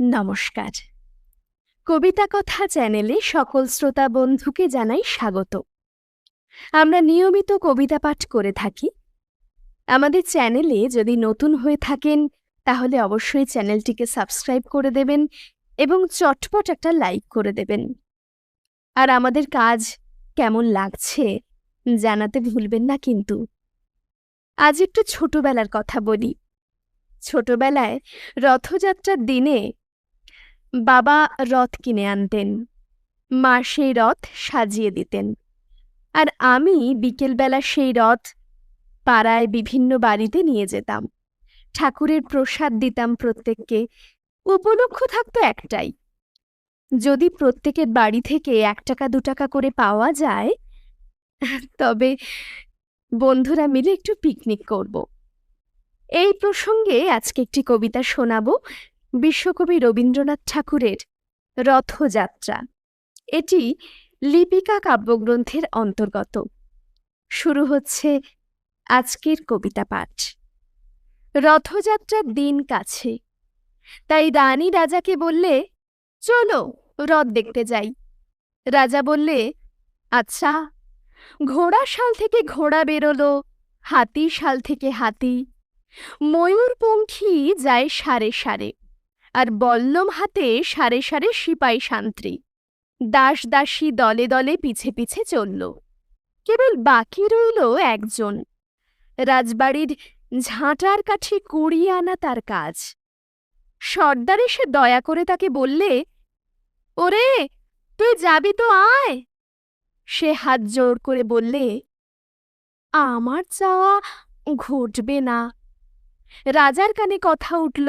নমস্কার। কবিতা কথা চ্যানেলে সকল শ্রোতা বন্ধুকে জানাই স্বাগত। আমরা নিয়মিত কবিতা পাঠ করে থাকি। আমাদের চ্যানেলে যদি নতুন হয়ে থাকেন, তাহলে অবশ্যই চ্যানেলটিকে সাবস্ক্রাইব করে দেবেন এবং চটপট একটা লাইক করে দেবেন। আর আমাদের কাজ কেমন লাগছে জানাতে ভুলবেন না কিন্তু। আজ একটু ছোটবেলার কথা বলি। ছোটবেলায় রথযাত্রার দিনে বাবা রথ কিনে আনতেন। মা সেই রথ সাজিয়ে দিতেন। আর আমি বিকেলবেলা সেই রথ পাড়ায় বিভিন্ন বাড়িতে নিয়ে যেতাম। ঠাকুরের প্রসাদ দিতাম প্রত্যেককে। উপলক্ষ থাকতো একটাই। যদি প্রত্যেকের বাড়ি থেকে এক টাকা, দু টাকা করে পাওয়া যায়, তবে বন্ধুরা মিলে একটু পিকনিক করব। এই প্রসঙ্গে আজকে একটি কবিতা শোনাব। বিশ্বকবি রবীন্দ্রনাথ ঠাকুরের রথযাত্রা। এটি লিপিকা কাব্যগ্রন্থের অন্তর্গত। শুরু হচ্ছে আজকের কবিতা পাঠ। রথযাত্রার দিন কাছে। তাই রানী রাজাকে বললে, চলো রথ দেখতে যাই। রাজা বললে আচ্ছা। ঘোড়া শাল থেকে ঘোড়া বেরোলো, হাতি শাল থেকে হাতি। ময়ূরপঙ্খী যায় সারে সারে। আর বল্লম হাতে সারে সারে সিপাই শান্ত্রী দাস দাসী দলে দলে পিছে পিছে চলল। কেবল বাকি রইল একজন। রাজবাড়ির ঝাঁটার কাঠি কুড়িয়ে আনা তার কাজ। সর্দার এসে দয়া করে তাকে বললে, ওরে, তুই যাবি তো আয়। সে হাত জোর করে বললে, আমার চাওয়া ঘটবে না। রাজার কানে কথা উঠল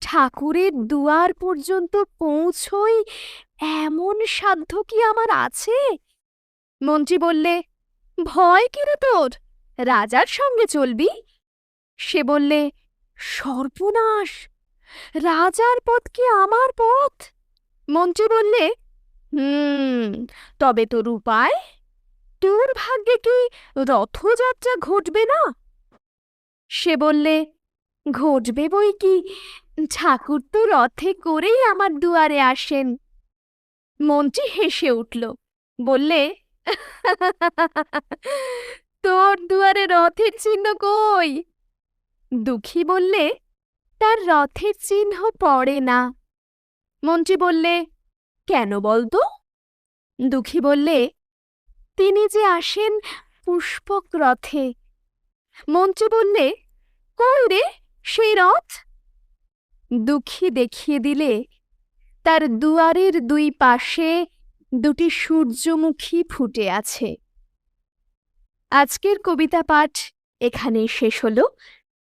ঠাকুরের দুয়ার পর্যন্ত পৌঁছই এমন সাধ্য কি আমার আছে? মন্ত্রী বললে, ভয় কিরে তোর? রাজার সঙ্গে চলবি? সে বললে, সর্বনাশ! রাজার পথ কি আমার পথ? মন্ত্রী বললে, হুম, তবে তোর উপায়? তোর ভাগ্যে কি রথযাত্রা ঘটবে না? সে বললে ঘটবে বই কি? ঠাকুর তো রথে করেই আমার দুয়ারে আসেন। মন্ত্রী হেসে উঠল, বললে, তোর দুয়ারে রথের চিহ্ন কই? দুঃখী বললে, তার রথের চিহ্ন পড়ে না। মন্ত্রী বললে, কেন বলতো? দুঃখী বললে, তিনি যে আসেন পুষ্পক রথে। মন্ত্রী বললে কই রে? সেই রথ দুঃখী দেখিয়ে দিলে তার দুয়ারের দুই পাশে দুটি সূর্যমুখী ফুটে আছে। আজকের কবিতা পাঠ এখানেই শেষ হল।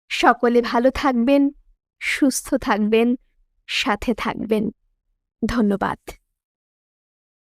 সকলে ভালো থাকবেন, সুস্থ থাকবেন, সাথে থাকবেন। ধন্যবাদ।